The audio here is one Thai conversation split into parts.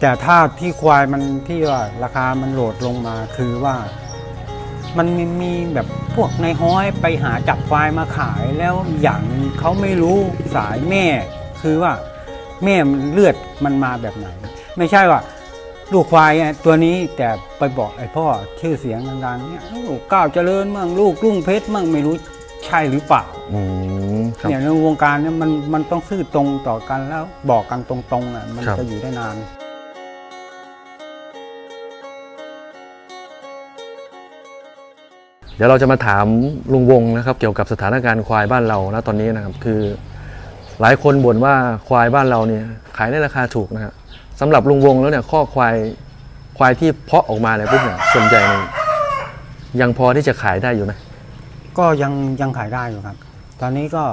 แต่ถ้าที่ควายมันที่ว่าราคามันโหลดลงมาคือว่า มันมีมีแบบพวกในายห้อยไปหาจับควายมาขายแล้วอย่างหนึ่งเขาไม่รู้สายแม่ คือว่าแม่มันเลือดมันมาแบบไหน ไม่ใช่ว่า ลูกควายเนี่ยตัวนี้แต่ไปบอกไอ้พ่อชื่อเสียงดังๆเนี่ยลูกก้าวเจริญมั่งลูกรุ่งเพชรมั่งไม่รู้ใช่หรือเปล่าอืมครับเนี่ยในวงการเนี่ยมันมันต้องซื่อตรงต่อกันแล้วบอกกันตรงๆอะมันครับจะอยู่ได้นาน ดี๋ยวเราจะมาถามลุงวงนะครับ เกี่ยวกับสถานการณ์ควายบ้านเรานะตอนนี้นะครับ คือหลายคนบ่นว่าควายบ้านเราเนี่ยขายได้ราคาถูกนะครับสำหรับลุงวงแล้วเนี่ยข้อควายควายที่เพาะออกมาเนี่ยปุ๊บเนี่ยส่วนใหญ่เนี่ยยังพอที่จะขายได้อยู่ไหมก็ยังยังขายได้อยู่ครับ ตอนนี้ก็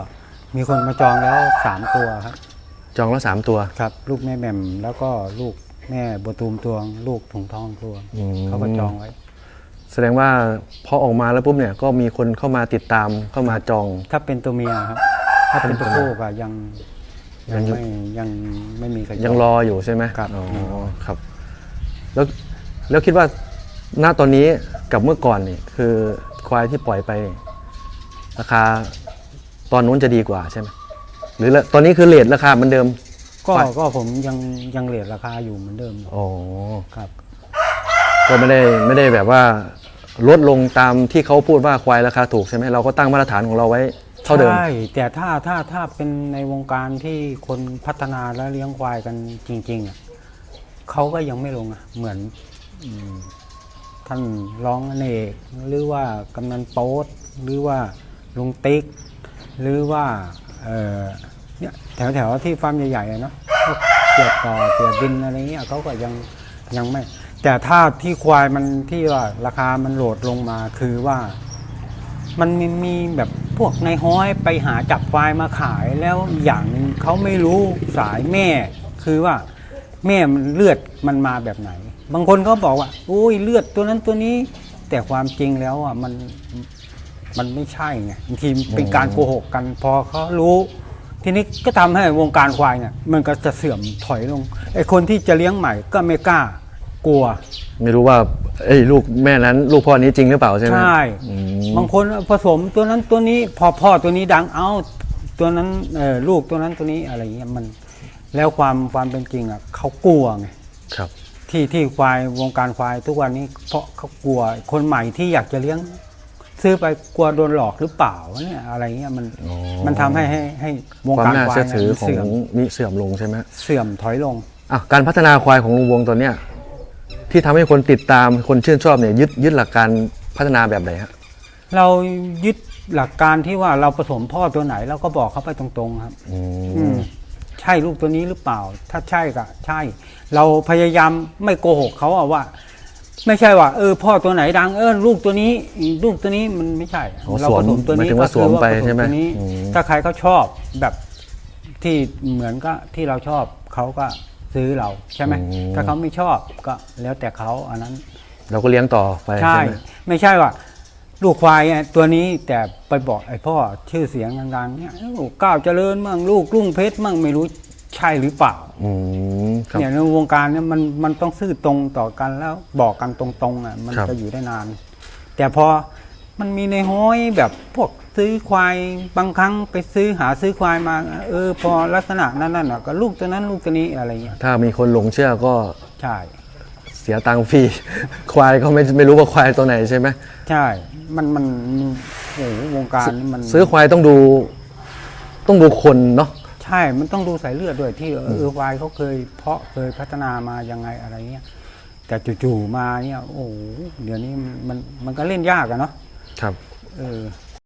มีคนมาจองแล้วสามตัวครับ จองแล้วสามตัวครับ ลูกแม่แหม่มแล้วก็ลูกแม่บัวตูมตวง ลูกถุงทองตวงอืมเขาก็จองไว้แส ดงว่าพอออกมาแล้วปุ๊บเนี่ยก็มีคนเข้ามาติดตามเข้ามาจอง ถ้าเป็นตัวเมียครับ ถ้าเป็นตัวผู้ก็ยังยังยังไม่ยังไม่มีใครจยังรออยู่ใช่ไหมครับอ๋อยังรอครับ แล้วแล้วคิดว่าณตอนนี้กับเมื่อก่อนนี่คือควายที่ปล่อยไปนี่ราคาตอนนู้นจะดีกว่าใช่ไหมหรือละตอนนี้คือเลทราคาเหมือนเดิม ก็ไปก็ผมยังยังเลทราคาอยู่เหมือนเดิมอยู่อ๋อครับ ก็ไม่ได้ไม่ได้แบบว่า ลดลงตามที่เขาพูดว่าควายราคาถูกใช่ไหมเราก็ตั้งมาตรฐานของเราไว้เท่าเดิม ใช่แต่ถ้าถ้าถ้าเป็นในวงการที่คนพัฒนาและเลี้ยงควายกันจริงๆอะเขาก็ยังไม่ลงอะเหมือนอืมท่านร้องอเนกหรือว่ากำนันโป๊ตหรือว่าลุงติ๊ก หรือว่าเออเนี่ยแถวแถวๆที่ฟาร์มใหญ่ๆอะเนาะพวกเสียบต่อเสียบินอะไรเงี้ยเขาก็ยังยังไม่ แต่ถ้าที่ควายมันที่ว่าราคามันโหลดลงมาคือว่า มันมีมีแบบพวกในายห้อยไปหาจับควายมาขายแล้วอย่างหนึ่งเขาไม่รู้สายแม่ คือว่า แม่มันเลือดมันมาแบบไหน บางคนก็บอกว่าอุ้ยเลือดตัวนั้นตัวนี้ แต่ความจริงแล้วอะมันมันไม่ใช่ไงบางทีเป็นการโกหกกันพอเขารู้ ทีนี้ก็ทำให้วงการควายเนี่ย มันก็จะเสื่อมถอยลงไอ้คนที่จะเลี้ยงใหม่ก็ไม่กล้า กลัว ไม่รู้ว่าเอ้ยลูกแม่นั้น ลูกพ่อนี้จริงหรือเปล่าใช่ไหมใช่ อืมบางคนผสมตัวนั้นตัวนี้พอพ่อตัวนี้ดังเอาตัวนั้นเออลูกตัวนั้นตัวนี้อะไรเงี้ยมัน แล้วความความเป็นจริงอะเขากลัวไงครับ ที่ที่ควายวงการควายทุกวันนี้เพราะเขากลัวคนใหม่ที่อยากจะเลี้ยง ซื้อไปกลัวโดนหลอกหรือเปล่าเนี่ยอะไรเงี้ยมันอ๋อ มันทำให้ให้ให้วงความการน่าควายเชื่อถือเนี่ยของเสื่อมมีเสื่อมลงใช่ไหมเสื่อมถอยลง อะการพัฒนาควายของลุงวงตอนเนี้ย ที่ทำให้คนติดตามคนชื่นชอบเนี่ยยึดยึดหลักการพัฒนาแบบไหนฮะเรายึดหลักการที่ว่าเราผสมพ่อตัวไหนเราก็บอกเขาไปตรงๆครับ อือืมมใช่ลูกตัวนี้หรือเปล่า ถ้าใช่ก็ใช่ เราพยายามไม่โกหกเขาอะว่า ไม่ใช่ว่าเออพ่อตัวไหนดังเออลูกตัวนี้ลูกตัวนี้มันไม่ใช่อ๋อเราสวผมสมตัวหมายนี้ถึงว่าก็สวมไปคือผใช่ไหมตัวนี้ อืม ถ้าใครเขาชอบแบบที่เหมือนก็ที่เราชอบเขาก็ ซื้อเราใช่ไหมถ้าเขาไม่ชอบก็แล้วแต่เขาอันนั้น เราก็เลี้ยงต่อไปใช่ใช่ ไหมไม่ใช่ว่า ลูกควายเนี่ยตัวนี้แต่ไปบอกไอ้พ่อชื่อเสียงดังๆเนี่ยลูกก้าวเจริญมั่งลูกรุ่งเพชรมั่งไม่รู้ใช่หรือเปล่าอืมครับ เนี่ยในวงการเนี่ยมันมันต้องซื่อตรงต่อกันแล้วบอกกันตรงๆอะมันครับ จะอยู่ได้นาน แต่พอมันมีในห้อยแบบพวก ซื้อควายบางครั้งไปซื้อหาซื้อควายมา เออ พอลักษณะนั้นน่ะก็ลูกตัวนั้นลูกตัวนี้อะไรเงี้ยถ้ามีคนหลงเชื่อก็ใช่เสียตังค์ฟรี ควายก็ไม่ไม่รู้ว่าควายตัวไหนใช่ไหมใช่ มันมันโอ้โหวงการนี่มันซื้อควายต้องดู ต้องดูคนเนาะใช่ มันต้องดูสายเลือดด้วยที่เออควายเขาเคย เพาะเคยพัฒนามายังไงอะไรเงี้ยแต่จู่ๆมาเนี่ยโอ้โหเดี๋ยวนี้มันมันมันก็เล่นยากอะเนาะครับ เออ